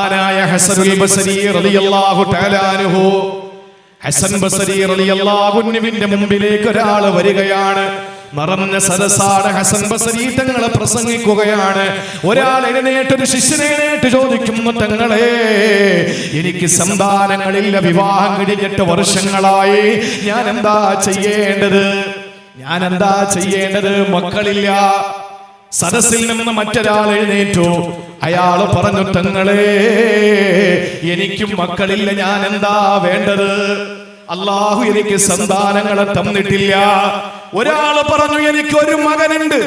ആനായ ഹസനുൽ ബസരി റളിയല്ലാഹു തആല അൻഹു. ഹസൻ ബസരി റളിയല്ലാഹു അൻഹുവിന്റെ മുമ്പിലേക്ക് ഒരാൾ വരികയാണ്. നിറഞ്ഞ സരസാണ് ഹസൻ ബസരി തങ്ങളെ പ്രസംഗിക്കുകയാണ്. ഒരാൾ എഴുന്നേറ്റ് ഒരു ശിഷ്യനേറ്റ് ചോദിക്കുന്നു തങ്ങളെ എനിക്ക് സന്താനങ്ങളില്ല വിവാഹം കഴിഞ്ഞിട്ട് വർഷങ്ങളായി. ഞാൻ എന്താ ചെയ്യേണ്ടത്? ഞാൻ എന്താ ചെയ്യേണ്ടത്? മക്കളില്ല. സദസ്സിൽ നിന്ന് മറ്റൊരാൾ എഴുന്നേറ്റു. അയാൾ പറഞ്ഞു തങ്ങളെ എനിക്കും മക്കളില്ല ഞാൻ എന്താ വേണ്ടത്? അള്ളാഹു എനിക്ക് സന്താനങ്ങളെ തന്നിട്ടില്ല. ഒരാൾ പറഞ്ഞു എനിക്ക് ഒരു മകനുണ്ട്.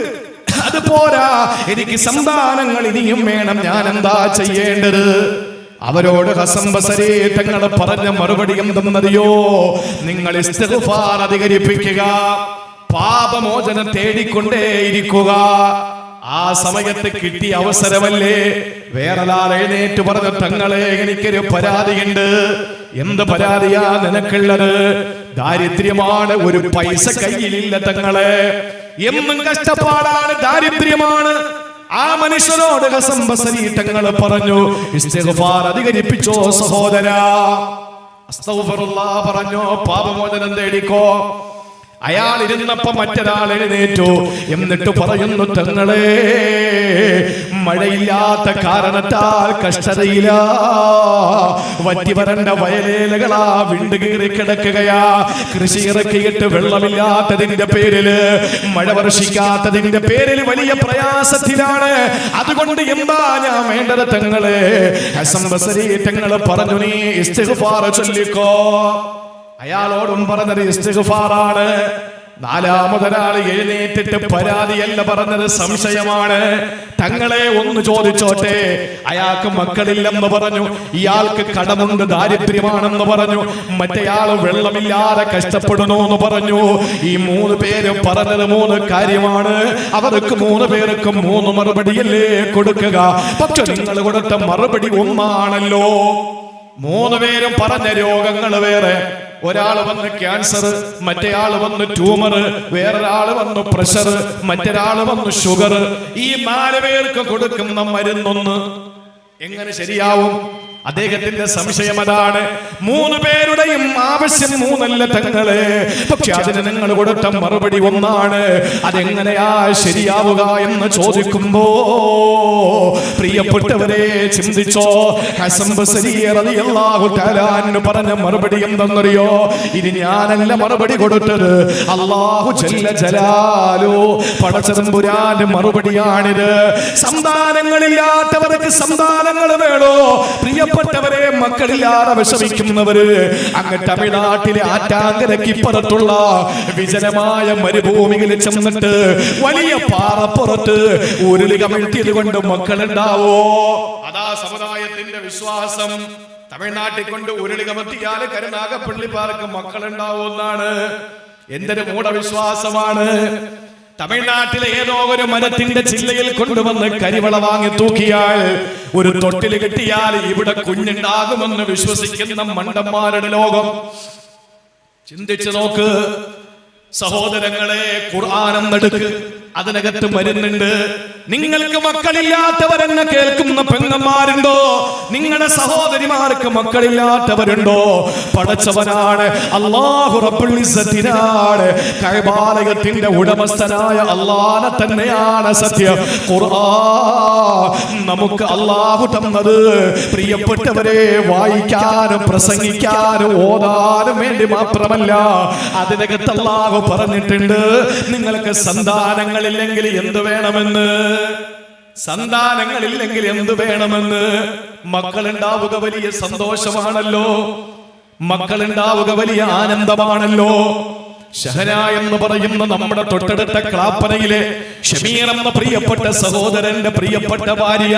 അത് പോരാ എനിക്ക് സന്താനങ്ങൾ ഇനിയും വേണം ഞാൻ എന്താ ചെയ്യേണ്ടത്? അവരോട് ഹസം തങ്ങളെ പറഞ്ഞ മറുപടി എന്തെന്നറിയോ നിങ്ങൾ ഇസ്തിഗ്ഫാർ അധികരിപ്പിക്കുക. പാപമോചനം തേടിക്കൊണ്ടേയിരിക്കുക. ആ സമയത്ത് കിട്ടിയ അവസരമല്ലേ? വേറൊരാൾ എഴുന്നേറ്റ് പറഞ്ഞ തങ്ങളെ എനിക്കൊരു പരാതിയുണ്ട്. എന്ത് പരാതിയാ നിനക്കുള്ളത്? ദാരിദ്ര്യമാണ് ഒരു പൈസ കയ്യിലില്ല തങ്ങളെ. എന്നും കഷ്ടപ്പാടാണ് ദാരിദ്ര്യമാണ്. ആ മനുഷ്യനോട് ഹസംബസരി തങ്ങൾ പറഞ്ഞു അധികരിപ്പിച്ചോ സഹോദരാ. പറഞ്ഞോ പാപമോചനം തേടിക്കോ. അയാൾ ഇരുന്നപ്പോ മറ്റൊരാൾ എഴുന്നേറ്റു. എന്നിട്ട് പറയുന്നു തങ്ങളെ മഴയില്ലാത്ത കാരണത്താൽ കഷ്ടതയില. വറ്റി വരണ്ട വയലേലകളാ വിണ്ടുകീറി കിടക്കുകയാ. കൃഷി ഇറക്കിയിട്ട് വെള്ളമില്ലാത്തതിന്റെ പേരിൽ മഴ വർഷിക്കാത്തതിന്റെ പേരിൽ വലിയ പ്രയാസത്തിലാണ്. അതുകൊണ്ട് എന്താ ഞാൻ വേണ്ടത് തങ്ങളെ? തങ്ങൾ പറഞ്ഞു നീ ചൊല്ലിക്കോ. അയാളോടും പറഞ്ഞത് ഇസ്തിഗ്ഫാറാണ്. നാലാമതൊരാൾ എഴുന്നേറ്റിട്ട് പരാതിയല്ല പറഞ്ഞത് സംശയമാണ്. തങ്ങളെ ഒന്ന് ചോദിച്ചോട്ടെ. അയാൾക്ക് മക്കളില്ലെന്ന് പറഞ്ഞു. ഇയാൾക്ക് കടമുണ്ട് ദാരിദ്ര്യമാണെന്ന് പറഞ്ഞു. മറ്റേയാൾ വെള്ളമില്ലാതെ കഷ്ടപ്പെടുന്നു എന്ന് പറഞ്ഞു. ഈ മൂന്ന് പേര് പറഞ്ഞത് മൂന്ന് കാര്യമാണ്. അവർക്ക് മൂന്ന് പേർക്കും മൂന്ന് മറുപടിയല്ലേ കൊടുക്കുക. പക്ഷെ നിങ്ങൾ കൊടുത്ത മറുപടി ഒന്നാണല്ലോ. മൂന്ന് പേരും പറഞ്ഞ രോഗങ്ങൾ വേറെ. ഒരാൾ വന്ന് ക്യാൻസർ മറ്റേയാൾ വന്ന് ട്യൂമർ വേറൊരാൾ വന്ന് പ്രഷർ മറ്റൊരാൾ വന്ന് ഷുഗർ ഈ നാല് പേർക്ക് കൊടുക്കുന്ന മരുന്നൊന്ന് എങ്ങനെ ശരിയാവും? അദ്ദേഹത്തിന്റെ സംശയം അതാണ്. മൂന്ന് പേരുടെയും ആവശ്യം മൂന്നല്ല തങ്ങളെ. പക്ഷെ അതിന് നിങ്ങൾ കൊടുത്ത മറുപടി ഒന്നാണ്. അതെങ്ങനെയാ ശരിയാവുക എന്ന് ചോദിക്കുമ്പോ പ്രിയപ്പെട്ടവരെ ചിന്തിച്ചോ? പറഞ്ഞ മറുപടി എന്തെന്നറിയോ? ഇത് ഞാനല്ല മറുപടി കൊടുത്തത്. അള്ളാഹു ജല്ല പടച്ചതമ്പുരാന്റെ മറുപടിയാണിത്. സന്താനങ്ങളില്ലാത്തവർക്ക് സന്താനങ്ങൾ വേണോ? പ്രിയപ്പെട്ടവരെ മക്കളില്ലാതെ വിഷമിക്കുന്നവര് അങ്ങ് തമിഴ്നാട്ടിലെ ആറ്റാങ്കരക്കിപ്പുറത്തുള്ള വിജനമായ മരുഭൂമിയിൽ ചെന്നിട്ട് വലിയ പാറപ്പുറത്ത് ഉരുളി കമിഴ്ത്തിയത് കൊണ്ട് മക്കളുണ്ടാവോ അതാ സമുദായത്തിന്റെ വിശ്വാസം. തമിഴ്നാട്ടിൽ കൊണ്ട് ഉരുളി കമത്തിയാൽ കരുനാഗപ്പള്ളി പാർക്ക് മക്കളുണ്ടാവുമെന്നാണ്. എന്തൊരു മൂഢവിശ്വാസമാണ്. തമിഴ്നാട്ടിലെ ഏതോ ഒരു മരത്തിന്റെ ചില്ലയിൽ കൊണ്ടുവന്ന് കരിവള വാങ്ങി തൂക്കിയാൽ ഒരു തൊട്ടിൽ കിട്ടിയാൽ ഇവിടെ കുഞ്ഞുണ്ടാകുമെന്ന് വിശ്വസിക്കുന്ന മണ്ടന്മാരുടെ ലോകം. ചിന്തിച്ചു നോക്ക്. സഹോദരങ്ങളെ ഖുർആാനെന്നെടുക്ക് അതിനകത്ത് മരുന്നുണ്ട്. നിങ്ങൾക്ക് മക്കളില്ലാത്തവരെന്ന് കേൾക്കുന്ന പെങ്ങന്മാരുണ്ടോ? നിങ്ങളുടെ സഹോദരിമാർക്ക് മക്കളില്ലാത്തവരുണ്ടോ? പടച്ചവനാണ് അള്ളാഹു കൈബാലയത്തിന്റെ ഉടമസ്ഥനായ അള്ളാനെ തന്നെയാണ് സത്യം. നമുക്ക് അള്ളാഹു തന്നത് പ്രിയപ്പെട്ടവരെ വായിക്കാനും പ്രസംഗിക്കാനും ഓതാനും വേണ്ടി മാത്രമല്ല. അതിനകത്ത് അള്ളാഹു പറഞ്ഞിട്ടുണ്ട് നിങ്ങൾക്ക് സന്താനങ്ങളില്ലെങ്കിൽ എന്ത് വേണമെന്ന്? സന്താനങ്ങളില്ലെങ്കിൽ എന്ത് വേണമെന്ന്? മക്കളുണ്ടാവുക വലിയ സന്തോഷമാണല്ലോ. മക്കളുണ്ടാവുക വലിയ ആനന്ദമാണല്ലോ. ഷഹന എന്ന് പറയുന്ന നമ്മുടെ തൊട്ടടുത്ത ക്ലാപ്പനയിലെ ഷമീർ എന്ന പ്രിയപ്പെട്ട സഹോദരന്റെ പ്രിയപ്പെട്ട ഭാര്യ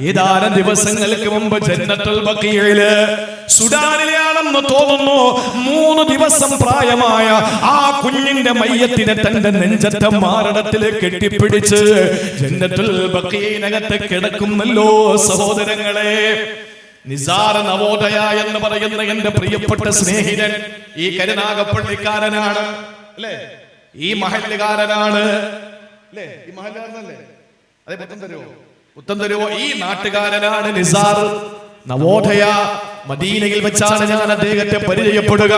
ഏതാനും ദിവസങ്ങൾക്ക് മുമ്പ് ജന്നത്തുൽ ബക്കിയയിൽ സുഡാനിലെയാണെന്ന് തോന്നുന്നു. മൂന്ന് ദിവസം പ്രായമായ ആ കുഞ്ഞിന്റെ മയ്യത്തിനെ തന്റെ നെഞ്ചത്തെ മാറിടത്തിൽ കെട്ടിപ്പിടിച്ച് ജന്നത്തുൽ ബക്കീനകത്ത് കിടക്കുന്നല്ലോ സഹോദരങ്ങളെ. നിസാര നവോദയ എന്ന് പറയുന്ന എന്റെ പ്രിയപ്പെട്ട സ്നേഹിതൻ ഈ കരുനാഗപ്പള്ളിക്കാരനാണ്. അല്ലേ? ഈ മഹല്ലുകാരനാണ്. അല്ലേ? ഈ മഹല്ലുകാരനല്ലേ? അതെ പുത്തൻ തരുവോ? പുത്തൻ തരുവോ? ഈ നാട്ടുകാരനാണ് നിസാർ. നവോദയ മദീനയിൽ വെച്ചാണ് ഞാൻ അദ്ദേഹത്തെ പരിചയപ്പെടുക.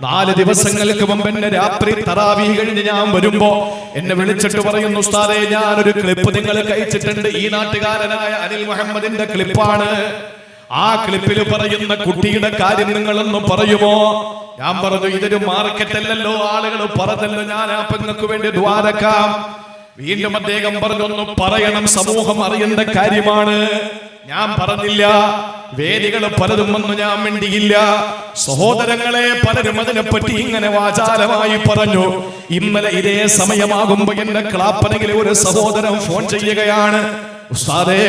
നാല് ദിവസങ്ങൾക്ക് മുമ്പ് എന്നെ രാത്രി തറാവി കഴിഞ്ഞ് ഞാൻ വരുമ്പോ എന്നെ വിളിച്ചിട്ട് പറയുന്നു ഉസ്താദെ ഞാൻ ഒരു ക്ലിപ്പ് നിങ്ങൾ കഴിച്ചിട്ടുണ്ട് ഈ നാട്ടുകാരനായ അനിൽ മുഹമ്മദിന്റെ ക്ലിപ്പാണ് ആ ക്ലിപ്പിൽ പറയുന്ന കുട്ടിയുടെ കാര്യം നിങ്ങളൊന്നും പറയുമോ? ഞാൻ പറഞ്ഞു ഇതൊരു മാർക്കറ്റ് അല്ലല്ലോ ആളുകൾ പറഞ്ഞല്ലോ. ഞാൻ ആ പെങ്ങൾക്ക് വേണ്ടി ദ്വാരക്കാം വീണ്ടും അദ്ദേഹം പറഞ്ഞൊന്ന് പറയണം സമൂഹം അറിയേണ്ട കാര്യമാണ്. ഞാൻ പറഞ്ഞില്ല. വേദികൾ പലതും ഒന്നും ഞാൻ മിണ്ടിയില്ല. സഹോദരങ്ങളെ പലരും അതിനെപ്പറ്റി ഇങ്ങനെ വാചാലമായി പറഞ്ഞു. ഇന്നലെ ഇതേ സമയമാകുമ്പോ എന്റെ ക്ലാപ്പനയിലെ ഒരു സഹോദരൻ ഫോൺ ചെയ്യുകയാണ്. ഉസ്താദേ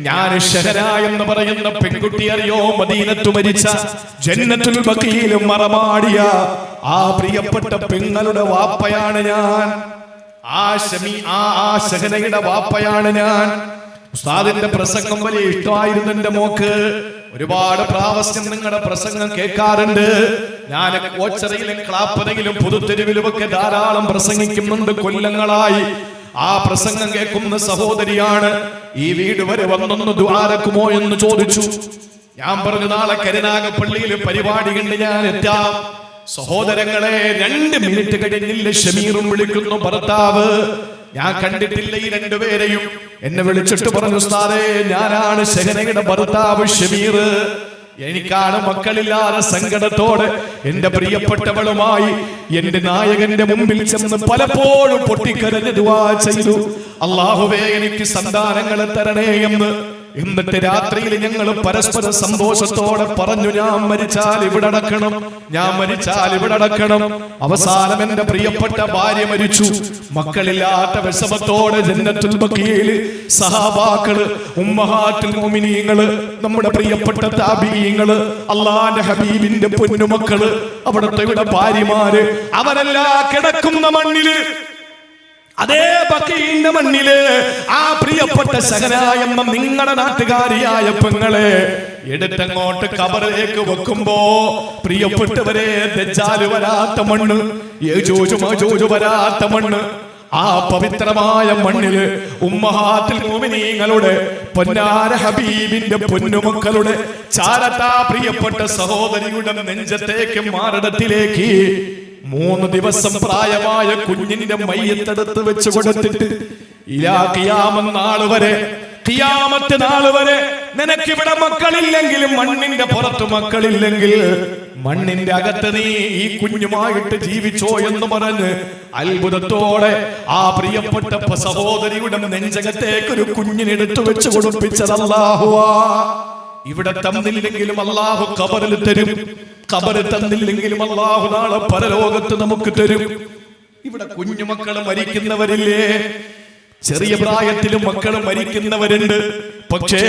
ഞാൻ ഷഹര എന്ന് പറയുന്ന പെൺകുട്ടി അറിയോ? മദീനത്തു മരിച്ച ജന്നത്തുൽ ബക്കിയിലും മറമാടിയ ആ പ്രിയപ്പെട്ട പെങ്ങളുടെ വാപ്പയാണ് ഞാൻ. ആ ഷമി ആ ആ ഷഹനയുടെ വാപ്പയാണ് ഞാൻ. ഉസ്താദിന്റെ പ്രസംഗം വലിയ ഇഷ്ടമായിരുന്നു എന്റെ മോക്ക്. ഒരുപാട് പ്രാവശ്യം നിങ്ങളുടെ പ്രസംഗം കേൾക്കാറുണ്ട്. ഞാൻ കോച്ചറയിലും ക്ലാപ്പറയിലും പുതുത്തെരുവിലും ഒക്കെ ധാരാളം പ്രസംഗിക്കുന്നുണ്ട് കൊല്ലങ്ങളായി. ആ പ്രസംഗം കേൾക്കുന്ന സഹോദരിയാണ് ഈ വീട് വരെ വന്നൊന്ന് ദ്വാരക്കുമോ? എന്ന് ചോദിച്ചു. ഞാൻ പറഞ്ഞു നാളെ കരുനാഗപ്പള്ളിയിൽ പരിപാടി കണ്ട് ഞാൻ എത്താം. സഹോദരങ്ങളെ രണ്ട് മിനിറ്റ് കഴിഞ്ഞില്ല ഷമീറും വിളിക്കുന്നു ഭർത്താവ്. ഞാൻ കണ്ടിട്ടില്ല ഈ രണ്ടുപേരെയും എന്നെ വിളിച്ചിട്ട് പറഞ്ഞു ഉസ്താദേ ഞാനാണ് ശകനയുടെ ഭർത്താവ് ഷമീർ. എനിക്കാണ് മക്കളില്ലാതെ സങ്കടത്തോടെ എന്റെ പ്രിയപ്പെട്ടവളുമായി എന്റെ നായകന്റെ മുമ്പിൽ ചെന്ന് പലപ്പോഴും പൊട്ടിക്കരഞ്ഞ് ദുവാ ചെയ്തു. അള്ളാഹുവേ എനിക്ക് സന്താനങ്ങളെ തരണേ എന്ന് എന്നിട്ട് രാത്രിയിൽ ഞങ്ങൾ പരസ്പര സന്തോഷത്തോടെ പറഞ്ഞു ഞാൻ മരിച്ചാൽ ഇവിടെ അടക്കണം ഞാൻ മരിച്ചാൽ ഇവിടെ അടക്കണം. അവസാനം എന്റെ പ്രിയപ്പെട്ട ഭാര്യ മരിച്ചു. മക്കളില്ലാത്ത വിഷമത്തോടെ ജന്നത്തുൽ ബക്കിയിൽ സഹാബാക്കൾ ഉമ്മഹാറ്റുൽ മോമിനിയങ്ങൾ നമ്മുടെ പ്രിയപ്പെട്ട താബീയങ്ങൾ അള്ളാന്റെ ഹബീബിന്റെ പൊന്നുമക്കൾ അവിടുത്തെ ഇവിടെ ഭാര്യമാര് അവരെല്ലാം കിടക്കുന്ന മണ്ണിൽ അതേ ബക്കീന്റെ മണ്ണിൽ ആ പ്രിയപ്പെട്ട സഹനായമ്മ നിങ്ങളുടെ നാട്ടുകാരിയായ പെങ്ങളെ എടുത്തങ്ങോട്ട് കബറിലേക്ക് വെക്കുമ്പോ പ്രിയപ്പെട്ടവരെ ദജ്ജാൽ വരാത്ത മണ്ണ് യേജോജു വരാത്ത മണ്ണ് ആ പവിത്രമായ മണ്ണിൽ ഉമ്മഹാത്തിൽ മോമിനീങ്ങളുടെ പൊന്നാര ഹബീബിന്റെ പൊന്നുമക്കളുടെ ചാരത്താ പ്രിയപ്പെട്ട സഹോദരിയുടെ നെഞ്ചത്തേക്ക് മാറിടത്തിലേക്ക് മൂന്ന് ദിവസം പ്രായമായ കുഞ്ഞിന്റെ മയ്യത്തെടുത്ത് വെച്ച് കൊടുത്തിട്ട് കിയാമം വരെ കിയാമത്ത് നാൾ വരെ നിനക്കിവിടെ മക്കളില്ലെങ്കിലും മണ്ണിന്റെ പുറത്ത് മക്കളില്ലെങ്കിൽ മണ്ണിന്റെ അകത്ത് നീ ഈ കുഞ്ഞുമായിട്ട് ജീവിച്ചോ എന്ന് പറഞ്ഞ് അത്ഭുതത്തോടെ ആ പ്രിയപ്പെട്ട സഹോദരിയുടെ നെഞ്ചകത്തേക്ക് ഒരു കുഞ്ഞിനെടുത്തു വെച്ച് കൊടുപ്പിച്ചതല്ലാഹുവാ ഇവിടെ തന്നില്ലെങ്കിലും അള്ളാഹു കബറിൽ തരും. കബറ് തന്നില്ലെങ്കിലും അള്ളാഹു നാളെ പരലോകത്ത് നമുക്ക് തരും. ഇവിടെ കുഞ്ഞുമക്കൾ മരിക്കുന്നവരില്ലേ? ചെറിയ പ്രായത്തിലും മക്കൾ മരിക്കുന്നവരുണ്ട്. പക്ഷേ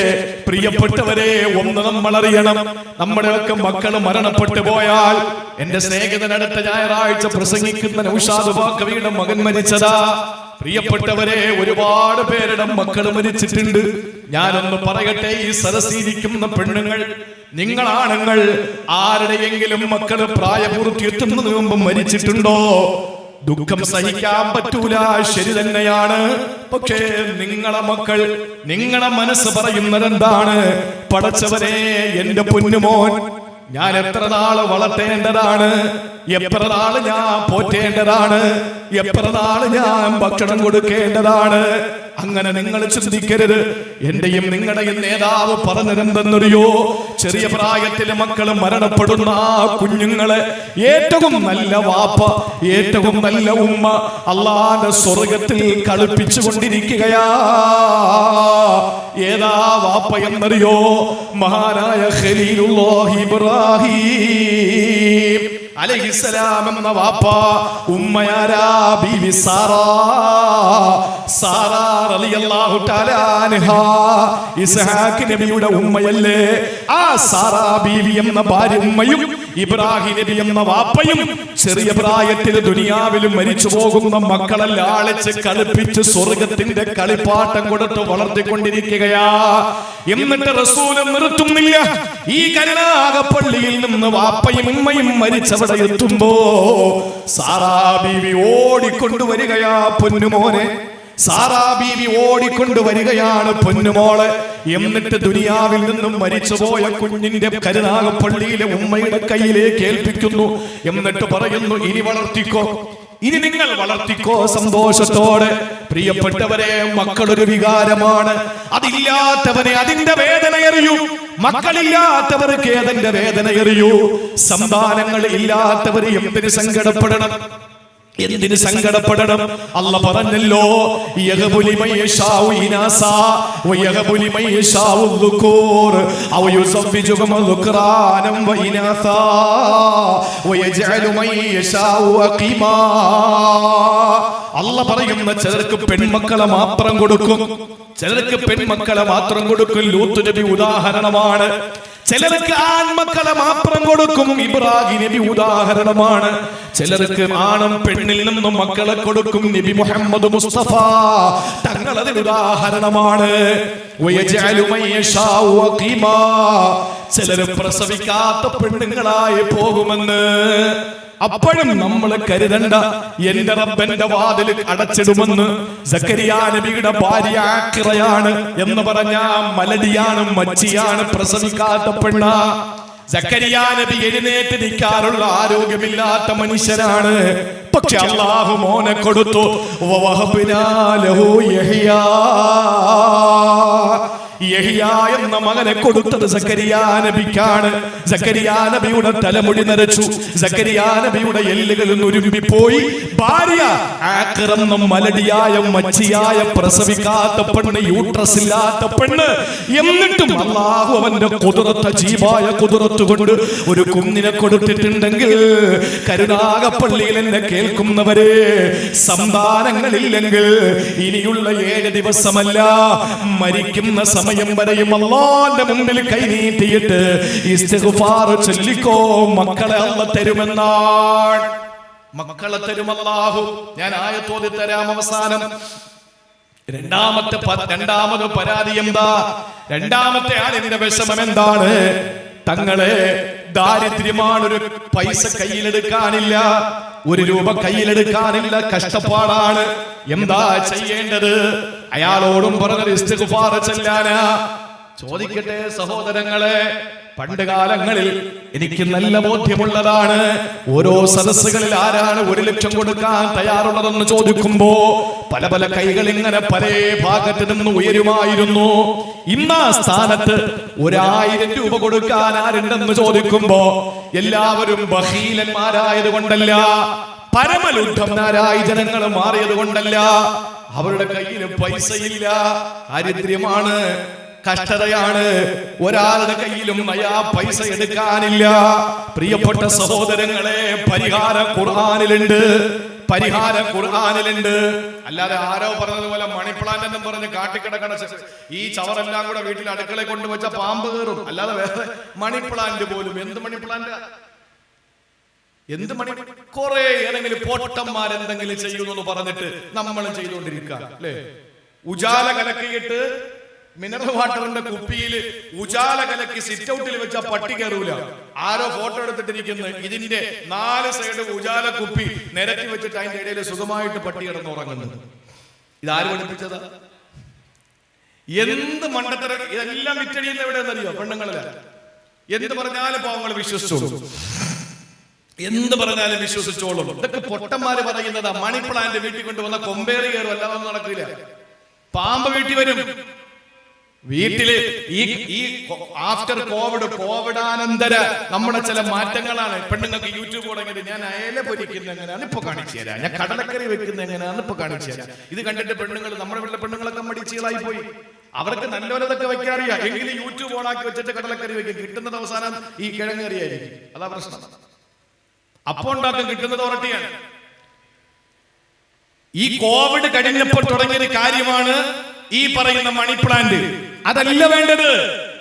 പ്രിയപ്പെട്ടവരെ ഒന്ന് നമ്മൾ അറിയണം നമ്മുടെയൊക്കെ മക്കൾ മരണപ്പെട്ടു പോയാൽ എന്റെ സ്നേഹിതനടുത്ത ഞായറാഴ്ച പ്രസംഗിക്കുന്ന നൗഷാദ് കവിയുടെ മകൻ മരിച്ചതാ. പ്രിയപ്പെട്ടവരെ ഒരുപാട് പേരുടെ മക്കൾ മരിച്ചിട്ടുണ്ട്. ഞാനൊന്ന് പറയട്ടെ ഈ സരസീരിക്കുന്ന പെണ്ണുങ്ങൾ നിങ്ങളാണുങ്ങൾ ആരുടെയെങ്കിലും മക്കൾ പ്രായപൂർത്തി എത്തുന്നതിന് മുമ്പ് മരിച്ചിട്ടുണ്ടോ? ദുഃഖം സഹിക്കാൻ പറ്റൂല ശരി തന്നെയാണ്. പക്ഷേ നിങ്ങളെ മക്കൾ നിങ്ങളെ മനസ്സ് പറയുന്നത് എന്താണ്? എന്റെ പൊന്നുമോൻ ഞാൻ എത്ര നാൾ വളർത്തേണ്ടതാണ്? എത്ര നാൾ ഞാൻ പോറ്റേണ്ടതാണ്? എത്ര നാൾ ഞാൻ ഭക്ഷണം കൊടുക്കേണ്ടതാണ്? അങ്ങനെ നിങ്ങൾ ചിന്തിക്കരുത്. എന്റെയും നിങ്ങളുടെയും നേതാവ് പറഞ്ഞിരുന്നെന്നറിയോ ചെറിയ പ്രായത്തിലെ മക്കൾ മരണപ്പെടുന്ന ആ കുഞ്ഞുങ്ങളെ ഏറ്റവും നല്ല വാപ്പ ഏറ്റവും നല്ല ഉമ്മ അള്ളാന്റെ സ്വർഗത്തിൽ കളിപ്പിച്ചു കൊണ്ടിരിക്കുകയാ ഏതാ വാപ്പ എന്നറിയോ? മഹാനായ ഖലീലുല്ലാഹി ഇബ്രാഹിം. എന്ന ഉമ്മയാരാ ബീവി റളിയല്ലാഹു തആല ഇസ്ഹാഖ് നബിയുടെ ഉമ്മയല്ലേ? ആ സാറാ ബീവി എന്ന ഭാര്യ ഉമ്മയും ഇബ്രാഹിം നബി എന്ന വാപ്പയും ചെറിയ പ്രായത്തിൽ ദുനിയാവിലും മരിച്ചു പോകുന്ന മക്കളെ ലാളിച്ച് കളിപ്പിച്ച് സ്വർഗത്തിന്റെ കളിപ്പാട്ടം കൊടുത്ത് വളർത്തിക്കൊണ്ടിരിക്കുകയാ. എന്നിട്ട് റസൂൽ നിർത്തുന്നില്ല. ഈ കരുണാകപ്പള്ളിയിൽ നിന്ന് വാപ്പയും ഉമ്മയും മരിച്ചവിടെ എത്തുമ്പോ സാറാ ബീവി ഓടിക്കൊണ്ടുവരികയാ പൊന്നുമോനെ. സാറാ ബീവി ഓടിക്കൊണ്ട് വരികയാണ് പൊന്നുമോളെ. എന്നിട്ട് ദുനിയാവിൽ നിന്നും മരിച്ചുപോയ കുഞ്ഞിന്റെ കരുനാഗപ്പള്ളിയിലെ ഉമ്മയുടെ കയ്യിലേക്ക് ഏൽപ്പിക്കുന്നു. എന്നിട്ട് പറയുന്നു ഇനി വളർത്തിക്കോ. ഇനി നിങ്ങൾ വളർത്തിക്കോ സന്തോഷത്തോടെ. പ്രിയപ്പെട്ടവരെ മക്കളൊരു വികാരമാണ്. അതില്ലാത്തവനെ അതിന്റെ വേദന എറിയൂ. മക്കളില്ലാത്തവർക്ക് ഏതെന്റെ വേദന എറിയൂ? സന്താനങ്ങൾ ഇല്ലാത്തവർ എന്തിന് സങ്കടപ്പെടണം? എന്തിന് സങ്കടപ്പെടണം? അല്ല പറഞ്ഞല്ലോ അല്ല പറയുന്ന ചിലർക്ക് പെൺമക്കളെ മാത്രം കൊടുക്കും. ചിലർക്ക് പെൺമക്കളെ മാത്രം കൊടുക്കും. ലൂത്ത് നബി ഉദാഹരണമാണ്. ചിലർക്ക് ആൺമക്കളെ മാത്രം കൊടുക്കും. ഇബ്രാഹിം നബി ഉദാഹരണമാണ്. ചിലർക്ക് ആണും പെണ്ണിൽ നിന്നും മക്കളെ കൊടുക്കും. നബി മുഹമ്മദ് മുസ്തഫ. തങ്ങൾ ഉദാഹരണമാണ്. ചിലർ പ്രസവിക്കാത്ത പെണ്ണുങ്ങളായി പോകുമെന്ന്. അപ്പോഴും നമ്മൾ കരുതണ്ട. എന്റെ റബ്ബന്റെ വാതിൽ അടച്ചിടുമെന്ന് സക്കരിയ നബിയുടെ ഭാര്യ ആക്രയാണ് എന്ന് പറഞ്ഞ മലടിയാണ് മച്ചിയാണ് പ്രസവിക്കാത്ത പെണ്ണ. സക്കരിയ നബി എഴുന്നേറ്റ് നിൽക്കാറുള്ള ആരോഗ്യമില്ലാത്ത മനുഷ്യനാണ് പക്ഷെ അള്ളാഹു മോനെ കൊടുത്തു. എന്ന മകനെ കൊടുത്തത് സക്കരിയാ നബിക്കാണ്. സക്കരിയാ നബിയുടെ തലമുടി നരച്ചു സക്കരിയാ നബിയുടെ എല്ലുകൾ പോയി ഭാര്യ ആക്രമ മലടിയായ മച്ചിയായ പ്രസവിക്കാത്ത പെണ്ണ് യൂട്രസ് ഇല്ലാത്ത പെണ്ണ്. എന്നിട്ടും അള്ളാഹു അവന്റെ കുതിരത്ത ജീവായ കുതിരത്ത് കൊണ്ട് ഒരു കുഞ്ഞിനെ കൊടുത്തിട്ടുണ്ടെങ്കിൽ കരുണാകപ്പള്ളിയിൽ എന്നെ കേൾക്കുന്നവരെ സന്താനങ്ങളില്ലെങ്കിൽ ഇനിയുള്ള ഏഴ് ദിവസമല്ല മരിക്കുന്ന സമയം വരെയും അള്ളാന്റെ മുമ്പിൽ കൈനീട്ടിയിട്ട് ഇസ്തിഗ്ഫാർ ചൊല്ലിക്കോ മക്കളെ അല്ല തരുമെന്നാണ് മക്കളെ തരുമല്ലാഹു. ഞാൻ ആയത്തോതി തരാം അവസാനം. രണ്ടാമത്തെ രണ്ടാമത് പരാതി എന്താ? രണ്ടാമത്തെ ആളിന്റെ വിഷമം എന്താണ്? തങ്ങളെ ദാരിദ്ര്യമാണ് ഒരു പൈസ കയ്യിലെടുക്കാനില്ല ഒരു രൂപ കയ്യിലെടുക്കാനില്ല കഷ്ടപ്പാടാണ്. എന്താ ചെയ്യേണ്ടത്? അയാളോടും ഇസ്തിഗ്ഫാർ ചെല്ലാനാ. ചോദിക്കട്ടെ സഹോദരങ്ങളെ പണ്ട് കാലങ്ങളിൽ എനിക്ക് നല്ല ബോധ്യമുള്ളതാണ്. ഓരോ സദസ്സുകളിൽ ആരാണ് ഒരു ലക്ഷം കൊടുക്കാൻ തയ്യാറുള്ളതെന്ന് ചോദിക്കുമ്പോ പല പല കൈകൾ ഇങ്ങനെ പല ഭാഗത്ത് നിന്ന് ഉയരുമായിരുന്നു. ഇന്നാ സ്ഥാനത്ത് ഒരായിരം രൂപ കൊടുക്കാൻ ആരുണ്ടെന്ന് ചോദിക്കുമ്പോ എല്ലാവരും ബഹീലന്മാരായത് കൊണ്ടല്ല പരമലുദ്ധന്മാരായി ജനങ്ങൾ മാറിയത് കൊണ്ടല്ല. അവരുടെ കയ്യിൽ പൈസയില്ല ദാരിദ്ര്യമാണ്. കഷ്ടതയാണ്. ഒരാളുടെ കയ്യിലും അയാ പൈസ എടുക്കാനില്ല. പ്രിയപ്പെട്ട സഹോദരങ്ങളെ പരിഹാര ഖുർആനിലുണ്ട്. പരിഹാര ഖുർആനിലുണ്ട്. അല്ലാതെ ആരോ പറഞ്ഞതുപോലെ മണിപ്ലാന്റ് എന്നും പറഞ്ഞ് കാട്ടിക്കിടക്കണ ഈ ചവറെല്ലാം കൂടെ വീട്ടിൽ അടുക്കള കൊണ്ടുവച്ച പാമ്പ് കയറും അല്ലാതെ വേറെ മണിപ്ലാന്റ് പോലും. എന്ത് മണിപ്ലാന്റ്? എന്ത് മണി കുറെ ഏതെങ്കിലും പോട്ടന്മാർ എന്തെങ്കിലും ചെയ്യുന്നു എന്ന് പറഞ്ഞിട്ട് നമ്മളും ചെയ്തുകൊണ്ടിരിക്കുക അല്ലേ? ഉജാല കലക്കിയിട്ട് മിനറൽ വാട്ടറിന്റെ കുപ്പിയിൽ ഉജാല കലക്കി സിറ്റ് ഔട്ടിൽ വെച്ച പട്ടി കയറൂല ആരോ ഫോട്ടോ എടുത്തിട്ടിരിക്കുന്നു. ഇതിന്റെ നാല് സൈഡ് ഉജാല കുപ്പി നിരത്തി വെച്ചിട്ട് അതിന്റെ ഇടയിൽ സുഖമായിട്ട് പട്ടി കിടന്നുറങ്ങുന്നത് ഇതാര് പഠിപ്പിച്ചതാ? എന്ത് മണ്ടത്തര ഇതെല്ലാം വിറ്റഴിയുന്ന എവിടെയെന്നറിയോ പെണ്ണുങ്ങളില എന്ത് പറഞ്ഞാലും പാവങ്ങൾ വിശ്വസിച്ചോളൂ. എന്ത് പറഞ്ഞാലും വിശ്വസിച്ചോളും. ഇതൊക്കെ പൊട്ടന്മാര് പറയുന്നതാ. മണി പ്ലാന്റ് വീട്ടിൽ കൊണ്ടുവന്ന കൊമ്പേറി കയറും. അല്ലാതെ നടക്കില്ല. പാമ്പ് വീട്ടിൽ വരും. വീട്ടിൽ ഈ ഈ ആഫ്റ്റർ കോവിഡ് കോവിഡാനന്തര നമ്മുടെ ചില മാറ്റങ്ങളാണ്. പെണ്ണുങ്ങൾക്ക് യൂട്യൂബ് തുടങ്ങിയത് ഞാൻ അയല പൊരിക്കുന്ന എങ്ങനെയാണ് ഇപ്പൊ കാണിച്ചു തരാം. ഞാൻ കടലക്കറി വെക്കുന്ന എങ്ങനെയാണ് ഇപ്പൊ കാണിച്ചു തരാം. ഇത് കണ്ടിട്ട് പെണ്ണുങ്ങൾ നമ്മുടെ വീട്ടിലെ പെണ്ണുങ്ങളൊക്കെ മടിച്ചുകളായി പോയി. അവർക്ക് നല്ലവരതൊക്കെ വെക്കാറിയാം എങ്കിലും യൂട്യൂബ് ഓണാക്കി വെച്ചിട്ട് കടലക്കറി വെക്കും. കിട്ടുന്നത് അവസാനം ഈ കിഴങ്ങറിയായിരിക്കും. അതാ പ്രശ്നം. അപ്പം ഉണ്ടാക്കും. കിട്ടുന്നത് ഒരട്ടിയാണ് ഈ കോവിഡ് കഴിഞ്ഞപ്പോൾ തുടങ്ങിയ കാര്യമാണ് ഈ പറയുന്ന മണി പ്ലാന്റ് അതല്ല വേണ്ടത്.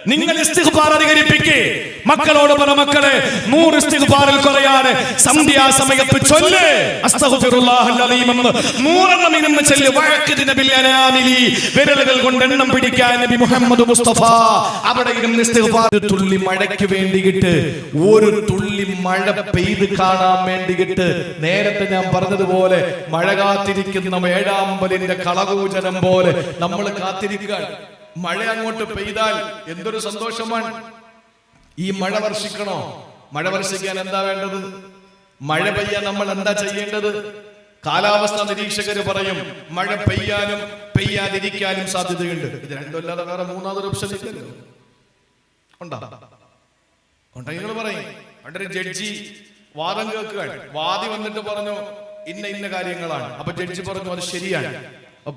നിങ്ങൾ ഇസ്തിഗ്ഫാർ അധികരിപ്പിക്കേ. മക്കളോട് പറ മക്കളെ നൂറ് ഇസ്തിഗ്ഫാറിൽ കുറയാതെ സന്ധ്യാസമയത്ത് ചൊല്ല്. അസ്തഗ്ഫിറുല്ലാഹൽ എന്ന് നൂറെണ്ണം ഇരുന്ന് ചൊല്ല്. വഅഖിദ്ന ബില്ലനാമിലി വിരലുകൾ കൊണ്ട് എണ്ണം പിടിക്കാൻ നബി മുഹമ്മദ് മുസ്തഫ. അവിടെ ഇരുന്ന് ഇസ്തിഗ്ഫാർ തുള്ളി മഴയ്ക്ക് വേണ്ടിയിട്ട് ഒരു തുള്ളി തുള്ളി മഴ പെയ്ത് കാണാൻ വേണ്ടിയിട്ട് നേരത്തെ ഞാൻ പറഞ്ഞതുപോലെ മഴ കാത്തിരിക്കുന്ന ഏഴാമ്പലിന്റെ കളകൂചനം പോലെ നമ്മൾ കാത്തിരിക്കുക മഴ അങ്ങോട്ട് പെയ്താൽ എന്തൊരു സന്തോഷമാണ്. ഈ മഴ വർഷിക്കണോ? മഴ വർഷിക്കാൻ എന്താ വേണ്ടത്? മഴ പെയ്യാൻ നമ്മൾ എന്താ ചെയ്യേണ്ടത്? കാലാവസ്ഥ നിരീക്ഷകർ പറയും മഴ പെയ്യാനും പെയ്യാതിരിക്കാനും സാധ്യതയുണ്ട്. ഇത് രണ്ടുമല്ലാതെ വേറെ മൂന്നാമതൊരു ഓപ്ഷൻ ഉണ്ടോ? ഉണ്ടെങ്കിൽ നിങ്ങൾ പറയും ഒരു ജഡ്ജി വാദം കേൾക്കുകയാണ് വാദി വന്നിട്ട് പറഞ്ഞു ഇന്ന ഇന്ന കാര്യങ്ങളാണ്. അപ്പൊ ജഡ്ജി പറഞ്ഞു അത് ശരിയാണ്.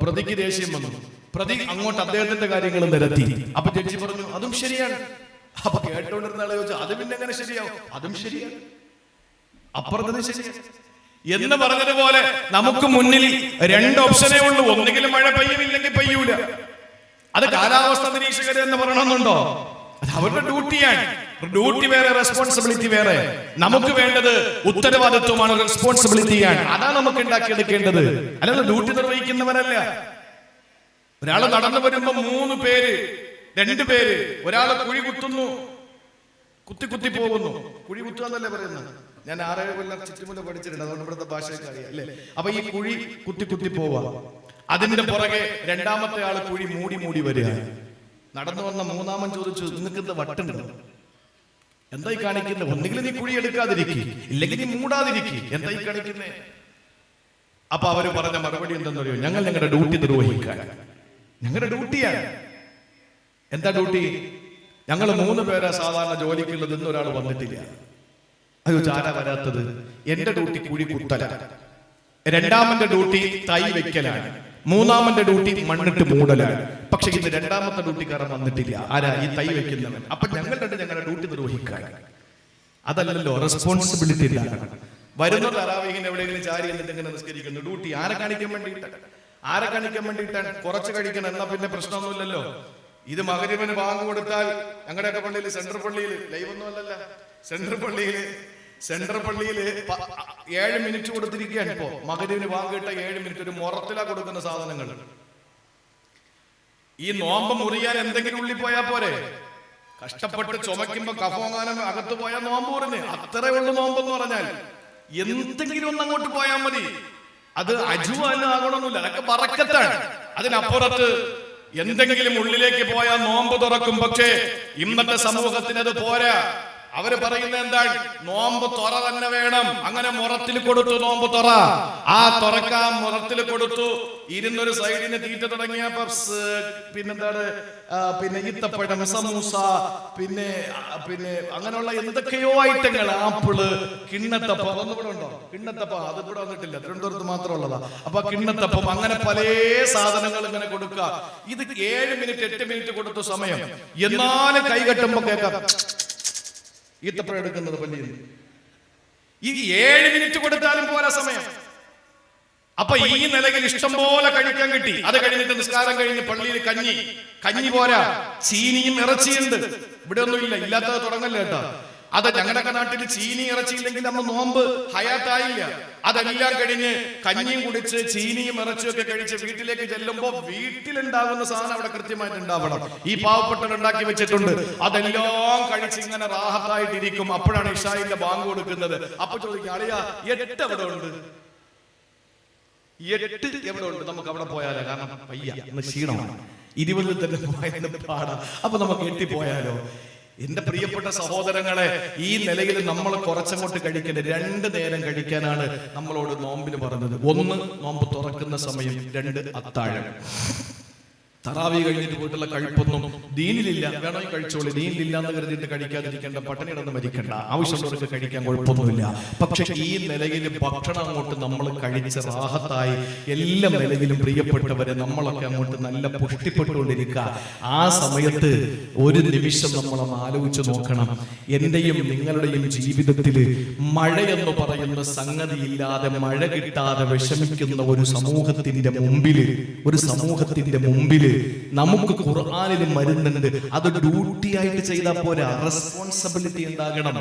പ്രതിക്ക് ദേഷ്യം വന്നു. പ്രതി അങ്ങോട്ട് അദ്ദേഹത്തിന്റെ കാര്യങ്ങൾ നിരത്തി. അപ്പൊ ജഡ്ജി പറഞ്ഞു അതും ശരിയാണ്. അപ്പൊ കേട്ടോണ്ടിരുന്ന ആളെ ചോദിച്ചു അത് പിന്നെ എങ്ങനെ ശരിയാവും? അതും ശരിയാണ്. അപ്പുറത്തത് ശരിയാണ്. എന്ന് പറഞ്ഞതുപോലെ നമുക്ക് മുന്നിൽ രണ്ട് ഓപ്ഷനേ ഉള്ളൂ. ഒന്നെങ്കിലും മഴ പെയ്യുമില്ലെങ്കിൽ പെയ്യൂല. അത് കാലാവസ്ഥ നിരീക്ഷകർ എന്ന് പറയണമെന്നുണ്ടോ? അവരുടെ ഡ്യൂട്ടിയാണ്. ഡ്യൂട്ടി വേറെ റെസ്പോൺസിബിലിറ്റി വേറെ. നമുക്ക് വേണ്ടത് ഉത്തരവാദിത്വമാണ് റെസ്പോൺസിബിലിറ്റിയാണ് അതാണ് നമുക്ക് ഉണ്ടാക്കിയെടുക്കേണ്ടത്. അല്ലാതെ ഡ്യൂട്ടി നിർവഹിക്കുന്നവരല്ല. ഒരാൾ നടന്നു വരുമ്പോ മൂന്ന് പേര് രണ്ടു പേര് ഒരാളെ കുഴി കുത്തുന്നു. കുത്തി കുത്തി പോകുന്നു. കുഴി കുത്തുക എന്നല്ലേ പറയുന്നത്? ഞാൻ ആറേഴ് കൊല്ലം ചുറ്റുമുല പഠിച്ചിട്ടുണ്ട്. അതുകൊണ്ട് ഇവിടുത്തെ ഭാഷയൊക്കെ അറിയാം അല്ലേ? അപ്പൊ ഈ കുഴി കുത്തി കുത്തി പോവാ അതിന്റെ പുറകെ രണ്ടാമത്തെ ആൾ കുഴി മൂടി മൂടി വരിക. നടന്നു വന്ന മൂന്നാമൻ ചോദിച്ചു നിങ്ങൾക്ക് എന്താ വട്ടുണ്ടോ? എന്തായി കാണിക്കുന്നത് ഒന്നുകിൽ നീ കുഴി എടുക്കാതിരിക്കും ഇല്ലെങ്കിൽ നീ മൂടാതിരിക്കേ. എന്തായി കാണിക്കുന്നേ? അപ്പൊ അവർ പറഞ്ഞ മറുപടി എന്തെന്നറിയോ ഞങ്ങൾ ഞങ്ങളുടെ ഡ്യൂട്ടി നിർവഹിക്കാൻ. ഞങ്ങളുടെ ഡ്യൂട്ടിയാണ്. എന്താ ഡ്യൂട്ടി? ഞങ്ങൾ മൂന്ന് പേരെ സാധാരണ ജോലിക്കുള്ളത് ഇന്ന് ഒരാൾ വന്നിട്ടില്ല. അയ്യോ ചാര വരാത്തത്? എന്റെ ഡ്യൂട്ടി കുഴി കുത്തല രണ്ടാമന്റെ ഡ്യൂട്ടി തൈ വെക്കലാണ്. മൂന്നാമന്റെ ഡ്യൂട്ടി മണ്ണിട്ട് മൂടലാണ്. പക്ഷെ ഇന്ന് രണ്ടാമത്തെ ഡ്യൂട്ടിക്കാരൻ വന്നിട്ടില്ല. ആരാ? ഈ തൈ വെക്കുന്നവൻ അപ്പൊ ഞങ്ങൾ രണ്ട് ഞങ്ങളുടെ ഡ്യൂട്ടി നിർവഹിക്കാൻ അതല്ലല്ലോ റെസ്പോൺസിബിലിറ്റി ഇല്ലാണ് വരുന്ന തറാവീഹിന് എവിടെയെങ്കിലും ചാരി എന്നിട്ട് നിസ്കരിക്കുന്നു? ഡ്യൂട്ടി ആരെ കാണിക്കാൻ വേണ്ടിയിട്ടാണ് ആരെ കാണിക്കാൻ വേണ്ടിയിട്ടാണ്? കുറച്ച് കഴിക്കണം എന്നാ പിന്നെ പ്രശ്നമൊന്നുമില്ലല്ലോ. ഇത് മകരിവന് വാങ്ങുകൊടുത്താൽ കൊടുത്താൽ പള്ളിയിൽ സെൻട്രൽ പള്ളിയിൽ ലൈവൊന്നും അല്ലല്ല സെൻട്രൽ പള്ളിയിൽ സെൻട്രൽ പള്ളിയിൽ ഏഴ് മിനിറ്റ് കൊടുത്തിരിക്കുകയാണ് ഇപ്പോ. മകരിവിന് ബാങ്ക് ഇട്ട ഏഴ് മിനിറ്റ് ഒരു മുറത്തിലാ കൊടുക്കുന്ന സാധനങ്ങൾ. ഈ നോമ്പ് മുറിയാൻ എന്തെങ്കിലും ഉള്ളിൽ പോയാ പോരെ? കഷ്ടപ്പെട്ട് ചുമക്കുമ്പോ കഫോങ്ങാനം അകത്ത് പോയാൽ നോമ്പ് മുറിഞ്ഞ്. അത്രേ ഉള്ളു നോമ്പ് എന്ന് പറഞ്ഞാൽ. എന്തെങ്കിലും ഒന്ന് അങ്ങോട്ട് പോയാൽ മതി. അത് അജുവാനും ആകണമെന്നില്ല. അതൊക്കെ പറക്കത്താണ് അതിനപ്പുറത്ത് എന്തെങ്കിലും ഉള്ളിലേക്ക് പോയാൽ നോമ്പ് തുറക്കും. പക്ഷേ ഇന്നത്തെ സമൂഹത്തിന് അത് പോരാ. അവർ പറയുന്നത് എന്താണ്? നോമ്പ് തുറ തന്നെ വേണം. അങ്ങനെ മുറത്തിൽ കൊടുത്തു നോമ്പ് തുറ. ആ തുറക്കാൻ മുറത്തിൽ കൊടുത്തു. ഇരുന്നൊരു സൈഡിന് തീറ്റ തുടങ്ങിയ പപ്സ് പിന്നെന്താണ്? പിന്നെ ഈത്തപ്പഴം സമൂസ പിന്നെ പിന്നെ അങ്ങനെയുള്ള എന്തൊക്കെയോ ഐറ്റങ്ങൾ. ആപ്പിൾ കിണ്ണത്തപ്പ. അതൊന്നും ഇവിടെ ഉണ്ടോ? കിണ്ണത്തപ്പം. അത് ഇവിടെ വന്നിട്ടില്ല. തിരുവനന്തപുരത്ത് മാത്രം ഉള്ളതാ അപ്പൊ കിണ്ണത്തപ്പം അങ്ങനെ പല സാധനങ്ങൾ ഇങ്ങനെ കൊടുക്കുക. ഇത് ഏഴ് മിനിറ്റ് എട്ട് മിനിറ്റ് കൊടുത്ത സമയം. എന്നാലും കൈ കെട്ടുമ്പോ കേൾക്കാം. ഈത്തപ്പഴം എടുക്കുന്നത് പള്ളിയിൽ ഈ ഏഴ് മിനിറ്റ് കൊടുത്താലും പോരാ സമയം. അപ്പൊ ഈ നിലയിൽ ഇഷ്ടം പോലെ കഴിക്കാൻ കിട്ടി. അത് കഴിഞ്ഞിട്ട് നിസ്കാരം കഴിഞ്ഞ് പള്ളിയിൽ കഞ്ഞി. കഞ്ഞി പോരാ. ചീനിയും ഇറച്ചിയുണ്ട്. ഇവിടെ ഒന്നും ഇല്ല ഇല്ലാത്തത് തുടങ്ങല്ല കേട്ടോ അത് ഞങ്ങളുടെ നാട്ടിൽ ചീനി ഇറച്ചിയില്ലെങ്കിൽ നമ്മൾ നോമ്പ് ഹയാത്തായില്ല. അതെല്ലാം കഴിഞ്ഞ് കഞ്ഞിയും കുടിച്ച് ചീനിയും ഒക്കെ കഴിച്ച് വീട്ടിലേക്ക് ചെല്ലുമ്പോ വീട്ടിലുണ്ടാകുന്ന സാധനം അവിടെ കൃത്യമായിട്ട് ഉണ്ടാവണം. ഈ പാവപ്പെട്ടവർ ഉണ്ടാക്കി വെച്ചിട്ടുണ്ട്. അതെല്ലാം കഴിച്ച് ഇങ്ങനെ റാഹത്തായിട്ടിരിക്കും. അപ്പോഴാണ് ഇഷായിന്റെ ബാങ്ക് കൊടുക്കുന്നത്. അപ്പൊ ചോദിക്കും അളിയ എട്ട് അവിടെ ഉണ്ട്? എട്ട് എവിടെ ഉണ്ട്? നമുക്ക് അവിടെ പോയാലോ? കാരണം പയ്യ ക്ഷീണമാണ്. ഇരുപതിൽ തന്നെ പോയാലും പാടാ. അപ്പൊ നമുക്ക് എട്ടി പോയാലോ? എന്റെ പ്രിയപ്പെട്ട സഹോദരങ്ങളെ ഈ നിലയിൽ നമ്മൾ കുറച്ചങ്ങോട്ട് കഴിക്കേണ്ട? രണ്ട് നേരം കഴിക്കാനാണ് നമ്മളോട് നോമ്പിന് പറഞ്ഞത്. ഒന്ന് നോമ്പ് തുറക്കുന്ന സമയം. രണ്ട് അത്താഴം. തറാവി കഴിഞ്ഞിട്ട് പോയിട്ടുള്ള കഴിപ്പൊന്നും ദീനിലില്ല. വേണമെങ്കിൽ കഴിച്ചോളി. ദീനിലില്ല എന്ന് കരുതിയിട്ട് കഴിക്കാതിരിക്കേണ്ട പട്ടണി കിടന്ന് മരിക്കണ്ട ആവശ്യമുള്ളവർക്ക് കഴിക്കാൻ കുഴപ്പമൊന്നുമില്ല. പക്ഷെ ഈ നിലയിൽ ഭക്ഷണം അങ്ങോട്ട് നമ്മൾ കഴിച്ച് റാഹത്തായി എല്ലാ നിലയിലും പ്രിയപ്പെട്ടവരെ നമ്മളൊക്കെ അങ്ങോട്ട് നല്ല പുഷ്ടിപ്പെട്ടുകൊണ്ടിരിക്കുക. ആ സമയത്ത് ഒരു നിമിഷം നമ്മളൊന്ന് ആലോചിച്ച് നോക്കണം. എന്റെയും നിങ്ങളുടെയും ജീവിതത്തിൽ മഴ എന്ന് പറയുന്ന സംഗതിയില്ലാതെ മഴ കിട്ടാതെ വിഷമിക്കുന്ന ഒരു സമൂഹത്തിന്റെ മുമ്പിൽ ഒരു സമൂഹത്തിന്റെ മുമ്പിൽ നമുക്ക് ഖുർആാനിൽ മരുന്നുണ്ട് അത് ഡ്യൂട്ടി ആയിട്ട് ചെയ്താൽ പോരാ. റെസ്പോൺസിബിലിറ്റി ഉണ്ടാകണം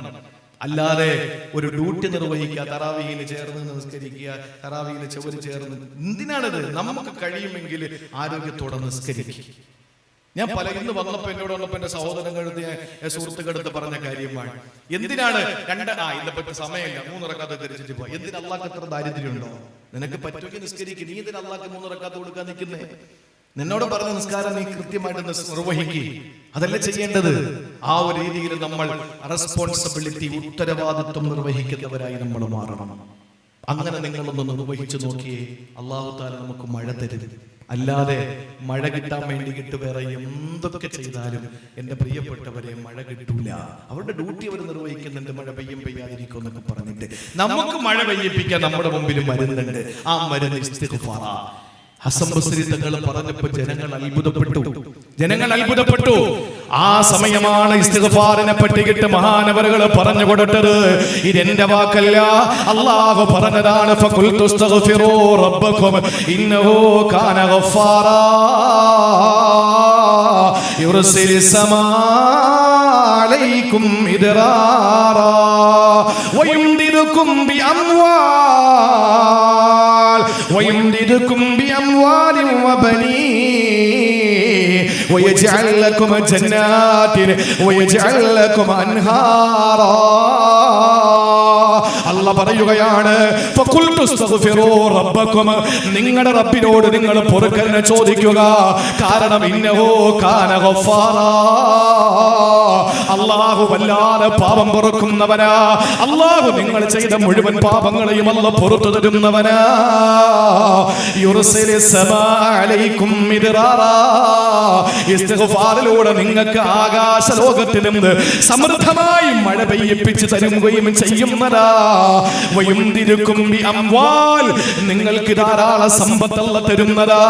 അല്ലാതെ ഒരു ഡ്യൂട്ടി നിർവഹിക്കുക തറാവിയിൽ ചേർന്ന് നിസ്കരിക്കുക തറാവിയിൽ ചുവര് ചേർന്ന് എന്തിനാണത്? നമുക്ക് കഴിയുമെങ്കിൽ ആരോഗ്യത്തോടെ നിസ്കരിക്കുക ഞാൻ പല ഇന്ന് വന്നപ്പോ എന്നോട് വന്നപ്പോ എന്റെ സഹോദരങ്ങളെടുത്ത് ഞാൻ സുഹൃത്തുക്കളെടുത്ത് പറഞ്ഞ കാര്യമാണ്. എന്തിനാണ്? രണ്ട് ആ ഇന്നെ പറ്റി സമയമില്ല. മൂന്നിറക്കാത്ത തിരിച്ചിട്ട് പോയി എന്തിന് അള്ളാഹ് അത്ര ദാരിദ്ര്യമുണ്ടോ? നിനക്ക് പറ്റുമെങ്കിൽ നിസ്കരിക്കും. നീ എന്തിന് അള്ളാഹ് മൂന്നിറക്കാത്ത കൊടുക്കാൻ നിൽക്കുന്നേ? നിന്നോട് പറഞ്ഞ നിസ്കാരം നീ കൃത്യമായിട്ട് നിർവഹിക്കുക അതല്ല ചെയ്യേണ്ടത്. ആ ഒരു രീതിയിൽ നമ്മൾ റെസ്പോൺസിബിലിറ്റി ഉത്തരവാദിത്വം നിർവഹിക്കുന്നവരായി നമ്മൾ മാറണം. അങ്ങനെ നിങ്ങളൊന്ന് നിർവഹിച്ചു നോക്കിയേ അള്ളാഹു താല നമുക്ക് മഴ തരും. അല്ലാതെ മഴ കിട്ടാൻ വേണ്ടി കിട്ട് വേറെ എന്തൊക്കെ ചെയ്താലും എന്റെ പ്രിയപ്പെട്ടവരെ മഴ കിട്ടൂല. അവരുടെ ഡ്യൂട്ടി അവർ നിർവഹിക്കുന്നുണ്ട്. മഴ പെയ്യും പെയ്യാതിരിക്കും എന്നൊക്കെ പറഞ്ഞിട്ട്. നമുക്ക് മഴ പെയ്യിപ്പിക്കാൻ നമ്മുടെ മുമ്പിൽ മരുന്നുണ്ട്. ആ മരുന്ന്. ഹസംബസരി പറഞ്ഞപ്പോ ജനങ്ങൾ അത്ഭുതപ്പെട്ടു. ജനങ്ങൾ അത്ഭുതപ്പെട്ടു. ആ സമയമാണ് ഇസ്തിഗ്ഫാറിനെ പറ്റിക്കിട്ട് മഹാനവറുകൾ പറഞ്ഞു കൊടുത്തത്. ഇതെന്റെ വാക്കല്ല. അള്ളാഹു പറഞ്ഞതാണ് ഫഖുൽതു ഇസ്തഗ്ഫിറൂ റബ്ബകും ഇന്നഹു കാന സമാ അലൈക്കും ويمددكم بأموال وبنين ويجعل لكم جنات ويجعل لكم أنهارا അല്ല പറയുകയാണ് നിങ്ങളുടെ റബ്ബിനോട് നിങ്ങൾ പൊറുക്കലിനെ ചോദിക്കുക. കാരണം ഇന്നവോ കാന അള്ളാഹു വല്ലാതെ പാപം പൊറുക്കുന്നവനാ. അള്ളാഹു നിങ്ങൾ ചെയ്ത മുഴുവൻ പാപങ്ങളെയും അല്ല പുറത്തു തരുന്നവനാ. സമാ അലൈക്കും മിദ്റാറാ. ഇസ്തിഗ്ഫാറിലൂടെ നിങ്ങൾക്ക് ആകാശ ലോകത്തിൽ നിന്ന് സമൃദ്ധമായി മഴ പെയ്യിപ്പിച്ച് തരുകയും ചെയ്യുന്നതാ. നിങ്ങൾക്ക് ധാരാളം സമ്പത്തല്ല തരുന്നതാ.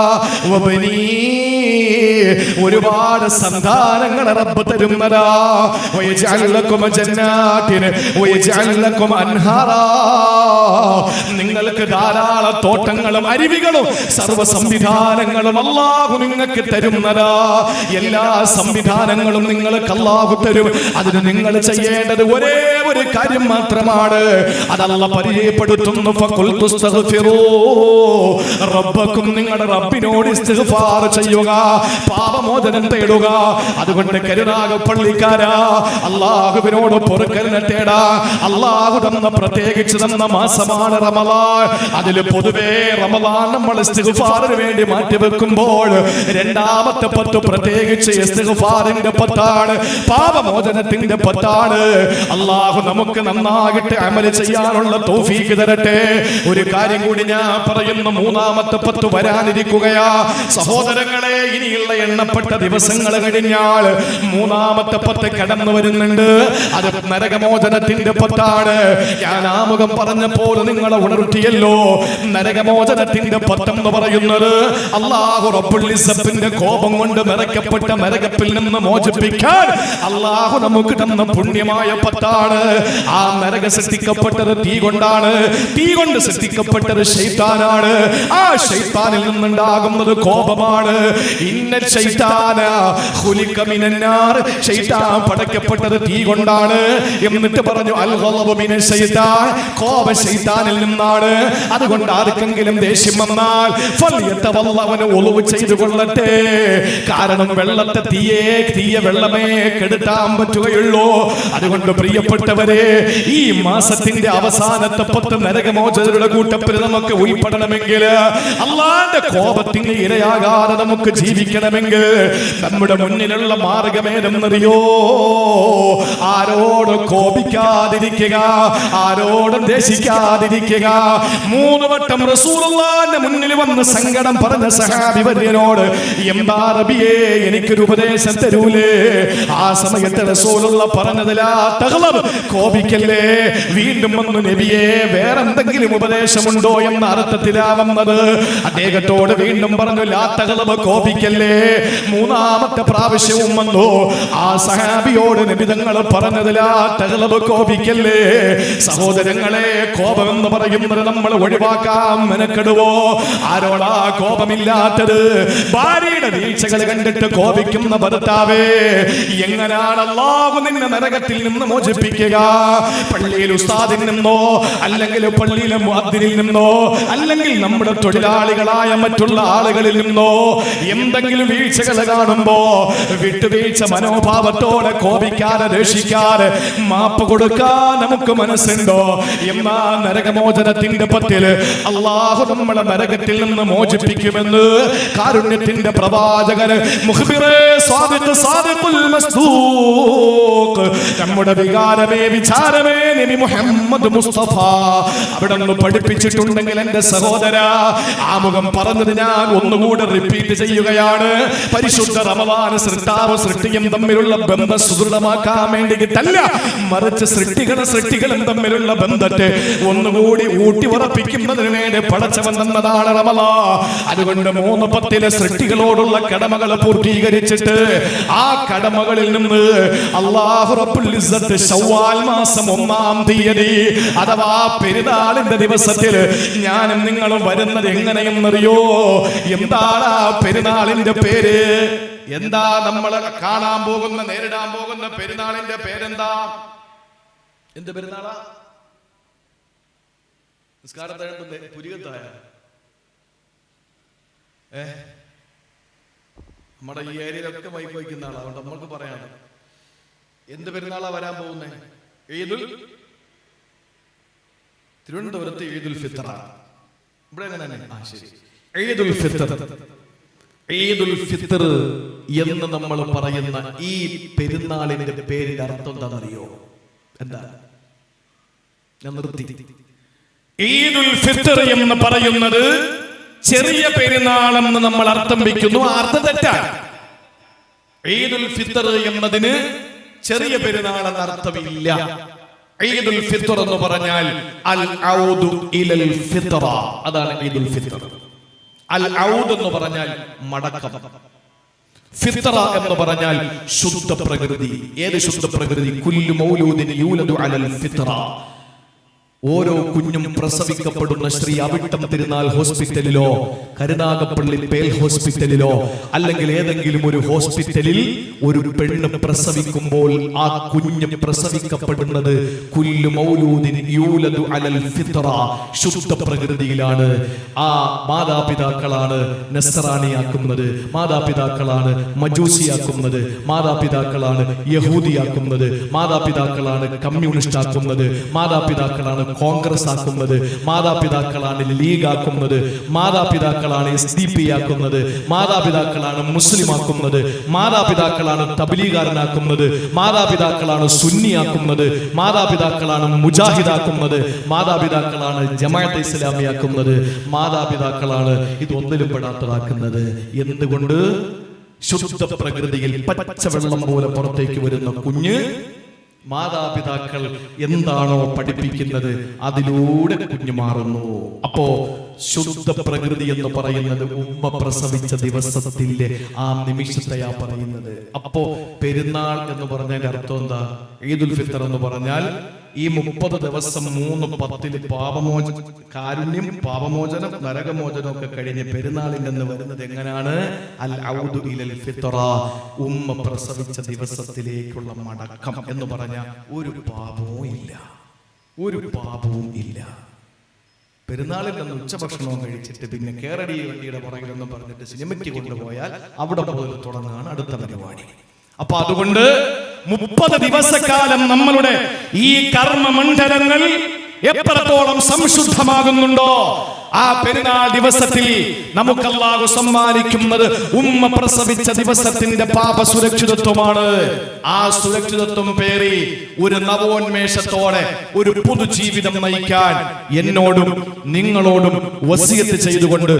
വബനീ ഒരുപാട് സന്താനങ്ങൾ റബ്ബ് തരുന്നതാ. നിങ്ങൾക്ക് ധാരാളം തോട്ടങ്ങളും അരുവികളും സർവ സംവിധാനങ്ങളും അല്ലാഹു നിങ്ങൾക്ക് തരുന്നതാ. എല്ലാ സംവിധാനങ്ങളും നിങ്ങൾക്ക് അല്ലാഹു തരും. അതിന് നിങ്ങൾ ചെയ്യേണ്ടത് ഒരേ ഒരു കാര്യം മാത്രമാണ്. അതല്ല പരിചയപ്പെടുത്തുന്നു. റബ്ബക്കും നിങ്ങളുടെ റബ്ബിനോട് ചെയ്യുക. പാപമോചനം തേടുക. അതുകൊണ്ട് കരുണാക പള്ളിക്കാരാ. അള്ളാഹുവിനോട് പൊറുക്കലിനെ തേടാ. അള്ളാഹു തന്ന പ്രത്യേകിച്ച് തന്ന മാസമാണ് റമലാൻ. അതിൽ പൊതുവേ റമലാൻ നമ്മൾ ഇസ്തിഗ്ഫാറിന് വേണ്ടി മാറ്റിവെക്കുമ്പോൾ രണ്ടാമത്തെ പത്ത് പ്രത്യേകിച്ച് ഇസ്തിഗ്ഫാറിന്റെ പത്താണ്. പാപമോചനത്തിന്റെ പത്താണ്. അള്ളാഹു നമുക്ക് നന്നായിട്ട് അമൽ ചെയ്യാനുള്ള തോഫീക്ക് തരട്ടെ. ഒരു കാര്യം കൂടി ഞാൻ പറയുന്ന. മൂന്നാമത്തെ പത്ത് വരാനിരിക്കുകയാ. സഹോദരങ്ങളെ ഇനിയുള്ള എണ്ണപ്പെട്ട ദിവസങ്ങൾ കഴിഞ്ഞാൽ മൂന്നാമത്തെ പത്ത് കടന്നു വരുന്നുണ്ട്. അത് നരകമോചനത്തിന്റെ പത്താണ്. ഞാൻ ആമുഖം പറഞ്ഞപ്പോൾ നിങ്ങളെ ഉണർത്തിയല്ലോ. നരകമോചനത്തിന്റെ പത്തെന്ന് പറയുന്നത് അള്ളാഹു റബ്ബുള്ളിസപ്പിന്റെ കോപം കൊണ്ട് നിറയ്ക്കപ്പെട്ട നരകപ്പിൽ നിന്ന് മോചിപ്പിക്കാൻ അള്ളാഹു നമുക്ക് തന്ന പുണ്യമായ പത്താണ്. ആ നരക സൃഷ്ടിക്കപ്പെട്ടത് തീ കൊണ്ടാണ്. തീ കൊണ്ട് സൃഷ്ടിക്കപ്പെട്ടത് ശൈത്താനാണ്. ആ ശൈത്താനിൽ നിന്നുണ്ടാകുന്നത് കോപമാണ്. ഇന്ന ശൈത്താന. മിനന്നാർ. ശൈത്താൻ പടയ്ക്കപ്പെട്ടത് തീ കൊണ്ടാണ്. എന്നിട്ട് പറഞ്ഞു അൽ ഖളബു മിന ശൈത്താൻ. കോപ ശൈത്താനിൽ നിന്നാണ്. അതുകൊണ്ട് ആർക്കെങ്കിലും ദേഷ്യം വന്നാൽ അവന് ഒളിവ് ചെയ്തു കൊള്ളട്ടെ. കാരണം വെള്ളത്തെ തീയെ തീയ വെള്ളമേ കെടുത്താൻ പറ്റുകയുള്ളൂ. അതുകൊണ്ട് പ്രിയപ്പെട്ടവരെ ഈ മാസത്തിന്റെ അവസാനത്തെ പത്ത് നരകമോചകരുടെ കൂട്ടത്തിൽ നമുക്ക് ഉൾപ്പെടണമെങ്കിൽ അള്ളാന്റെ കോപത്തിന് ഇരയാകാതെ നമുക്ക് ജീവിക്കണമെങ്കിൽ നമ്മുടെ മുന്നിലുള്ള മാർഗമേതെന്നറിയോ? ആരോട് കോപിക്കാതിരിക്കുക ആരോടും ദേശിക്കാതിരിക്കുക. മൂന്ന് വട്ടം റസൂറുള്ളാന്റെ മുന്നിൽ വന്ന് സങ്കടം പറഞ്ഞ സഹാബിവര്യനോട് എന്താ റബിയേ എനിക്കൊരു ഉപദേശം തരൂലേ? ആ സമയത്ത് റസൂലുള്ള പറഞ്ഞതിലാ തകളം കോപിക്കല്ലേ? വീണ്ടും വന്ന് നബിയെ വേറെന്തെങ്കിലും ഉപദേശമുണ്ടോ എന്ന അർത്ഥത്തിലാ വന്നത് അദ്ദേഹത്തോട് വീണ്ടും പറഞ്ഞു ലാത്തകളവ് കോപിക്കല്ലേ? മൂന്നാമത്തെ പ്രാവശ്യവും വന്നു. ആ സഹാബിയോട് നബിതങ്ങൾ പറഞ്ഞത് ലാത്തകളവ് കോപിക്കല്ലേ? സഹോദരങ്ങളെ കോപം എന്ന് പറയുന്നത് നമ്മൾ ഒഴിവാക്കാൻ മെനക്കെടുവോ? ആരോടാ കോപമില്ലാത്തത്? ഭാര്യയുടെ വീഴ്ചകൾ കണ്ടിട്ട് കോപിക്കുന്ന ഭർത്താവേ എങ്ങനെയാണ് അള്ളാഹു നിന്നെ നരകത്തിൽ നിന്ന് മോചിപ്പിക്കുക? പള്ളിയിൽ ഉസ്താദിൽ നിന്നോ അല്ലെങ്കിൽ പള്ളിയിലെ മുഅദ്ദിനിൽ നിന്നോ അല്ലെങ്കിൽ നമ്മുടെ തൊഴിലാളികളായ മറ്റുള്ള ആളുകളിൽ നിന്നോ എന്തെങ്കിലും വീഴ്ചകൾ കാണുമ്പോ വിട്ടുവീഴ്ച മനോഭാവത്തോടെ കോപിക്കാതെ രക്ഷിക്കാതെ മാപ്പ് കൊടുക്കാൻ നമുക്ക് മനസ്സുണ്ടോ? എന്നാ നരകമോചനത്തിന്റെ പത്തിൽ അള്ളാഹു നമ്മളെ നരകത്തിൽ നിന്ന് മോചിപ്പിക്കുമെന്ന് കാരുണ്യത്തിന്റെ പ്രവാചകന് സാദിഖുൽ നമ്മുടെ വികാരമേ വിചാരമേ നബി മുഹമ്മദ് മുസ്തഫ. അവിടെ നിന്ന് പഠിപ്പിച്ചിട്ടുണ്ടെങ്കിൽ എന്റെ സഹോദര ആമുഖം പറഞ്ഞത് ഞാൻ ഒന്നുകൂടെ റിപ്പീറ്റ് ചെയ്യുകയാണ്. പരിശുദ്ധ റമവാന സൃഷ്ടാവ് സൃഷ്ടിയും തമ്മിലുള്ള ബന്ധം സുദൃഢമാക്കാൻ വേണ്ടിയിട്ടല്ല മറിച്ച് സൃഷ്ടികളും സൃഷ്ടികളും തമ്മിലുള്ള ബന്ധത്തെ ഒന്നുകൂടി ഊട്ടി ഉറപ്പിക്കുന്നതിന് വേണ്ടി പടച്ചവൻ തന്നതാണ് റമല അതുകൊണ്ട് മൂന്ന് പത്തിലെ സൃഷ്ടികളോടുള്ള കടമകൾ പൂർത്തീകരിച്ചിട്ട് ആ കടമകളിൽ നിന്ന് അള്ളാഹുറപ്പുൽ ശവ്വാൽ മാസം ഒന്നാം തീയതി അഥവാ പെരുന്നാളിന്റെ ദിവസത്തിൽ ഞാനും നിങ്ങളും വരുന്നത് എങ്ങനെയെന്നറിയോ? എന്താണ് ആ പെരുന്നാളിന്റെ പേര്? എന്താ നമ്മൾ കാണാൻ പോകുന്ന നേരിടാൻ പോകുന്ന പെരുന്നാളിന്റെ പേരെന്താ? എന്ത് പെരുന്നാളാ? നിസ്കാരത്തെ പുരികത്തായ? ഏ? നമ്മുടെ ഈ ഏരിയയിലൊക്കെ മൈക്ക് വയ്ക്കുന്ന അതുകൊണ്ട് നമ്മൾക്ക് പറയാണ് എന്ത് പെരുന്നാളാ വരാൻ പോകുന്നേ? ഈദുൽ തിരുവനന്തപുരത്ത് ഈദുൽ ഫിത്തറ ഇവിടെ എങ്ങനെ ആ ശരി. ഈദുൽ ഫിത്തർ ഈദുൽ ഫിത്തർ എന്ന് നമ്മൾ പറയുന്ന ഈ പെരുന്നാളിന്റെ പേരിന്റെ അർത്ഥം എന്താണെന്നറിയോ? എന്താ? ഞാൻ നിർത്തി. ഈദുൽ ഫിത്തർ എന്ന് പറയുന്നത് ചെറിയ പെരുന്നാളെന്ന് നമ്മൾ അർത്ഥം വെക്കുന്നു അർത്ഥം തെറ്റാണ്. ഈദുൽ ഫിത്തർ എന്നതിന് ചെറിയ പെരുന്നാൾ എന്ന അർത്ഥമില്ല. ഈദുൽ ഫിത്തർ എന്ന് പറഞ്ഞാൽ അൽ ഔദു ഇലൽ ഫിത്ര അതാണ് ഈദുൽ ഫിത്തർ അൽ ഔദ് എന്ന് പറഞ്ഞാൽ മടക്കം. ഫിത്ര എന്ന് പറഞ്ഞാൽ ശുദ്ധ പ്രകൃതി ഏത് ശുദ്ധ പ്രകൃതി കുല്ലു മൗലൂദിന് യൂലദു അലൽ ഫിത്ര ഓരോ കുഞ്ഞും പ്രസവിക്കപ്പെടുന്ന ശ്രീ അവിട്ടം തിരുനാൾ ഹോസ്പിറ്റലിലോ കരുനാഗപ്പള്ളി പേൽ ഹോസ്പിറ്റലിലോ അല്ലെങ്കിൽ ഏതെങ്കിലും ഒരു ഹോസ്പിറ്റലിൽ ഒരു പെണ്ണ് പ്രസവിക്കുമ്പോൾ ആ കുഞ്ഞ് പ്രസവിക്കപ്പെടുന്നത് അലൽ ശുദ്ധ പ്രകൃതിയിലാണ്. ആ മാതാപിതാക്കളാണ് നസറാണിയാക്കുന്നത് മാതാപിതാക്കളാണ് മജൂസിയാക്കുന്നത് മാതാപിതാക്കളാണ് യഹൂദിയാക്കുന്നത് മാതാപിതാക്കളാണ് കമ്മ്യൂണിസ്റ്റ് ആക്കുന്നത് മാതാപിതാക്കളാണ് കോൺഗ്രസ് ആക്കുന്നത് മാതാപിതാക്കളാണ് ലീഗ് ആക്കുന്നത് മാതാപിതാക്കളാണ് എസ് ഡി പി ആക്കുന്നത്. മാതാപിതാക്കളാണ് മുസ്ലിം ആക്കുന്നത് മാതാപിതാക്കളാണ് തബലീകാരനാക്കുന്നത് മാതാപിതാക്കളാണ് സുന്നിയാക്കുന്നത്. മാതാപിതാക്കളാണ് മുജാഹിദാക്കുന്നത്. മാതാപിതാക്കളാണ് ജമാഅത്ത് ഇസ്ലാമിയാക്കുന്നത്. മാതാപിതാക്കളാണ് ഇത് ഒന്നിലും പെടാത്തതാക്കുന്നത്. എന്തുകൊണ്ട്? ശുദ്ധ പ്രകൃതിയിൽ പച്ചവെള്ളം പോലെ പുറത്തേക്ക് വരുന്ന കുഞ്ഞ് മാതാപിതാക്കൾ എന്താണോ പഠിപ്പിക്കുന്നത് അതിലൂടെ കുഞ്ഞു മാറുന്നു. അപ്പോ ശുദ്ധ പ്രകൃതി എന്ന് പറയുന്നത് ഉമ്മ പ്രസവിച്ച ദിവസത്തിന്റെ ആ നിമിഷത്തെയാ പറയുന്നത്. അപ്പോ പെരുന്നാൾ എന്ന് പറഞ്ഞതിന്റെ അർത്ഥം എന്താ? ഈദുൽ ഫിത്തർ എന്ന് പറഞ്ഞാൽ ഈ മുപ്പത് ദിവസം മൂന്ന് പത്തിൽ പാപമോച കാരുണ്യം പാപമോചനം നരകമോചനം ഒക്കെ കഴിഞ്ഞ് പെരുന്നാളിൽ നിന്ന് വരുന്നത് എങ്ങനെയാണ് അൽ ഔദു ഇലൽ ഉമ്മ പ്രസവിച്ച ദിവസത്തിലേക്കുള്ള മടക്കം എന്ന് പറഞ്ഞ ഒരു പാപവും ഇല്ല. ഒരു പാപവും ഇല്ല. പെരുന്നാളിൽ നിന്ന് ഉച്ചഭക്ഷണവും കഴിച്ചിട്ട് പിന്നെ കേരടി വണ്ടിയുടെ പുറകിലൊന്നും പറഞ്ഞിട്ട് സിനിമയ്ക്ക് കൊണ്ടുപോയാൽ അവിടെ പോലും തുടങ്ങുകയാണ് അടുത്ത പരിപാടി. അപ്പൊ അതുകൊണ്ട് മുപ്പത് ദിവസക്കാലം നമ്മളുടെ ഈ കർമ്മ കർമ്മമണ്ഡലങ്ങൾ എത്രത്തോളം സംശുദ്ധമാകുന്നുണ്ടോ ആ പെരുന്നാൾ ദിവസത്തിൽ നമുക്ക് അല്ലാഹു സമ്മാനിക്കുന്നത് ഉമ്മ പ്രസവിച്ച ദിവസത്തിന്റെ പാപ സുരക്ഷിതത്വമാണ് ആ സുരക്ഷിതത്വം പേറി ഒരു നവോന്മേഷത്തോടെ ഒരു പുതുജീവിതം നയിക്കാൻ എന്നോടും നിങ്ങളോടും വസിയത്ത് ചെയ്തുകൊണ്ട്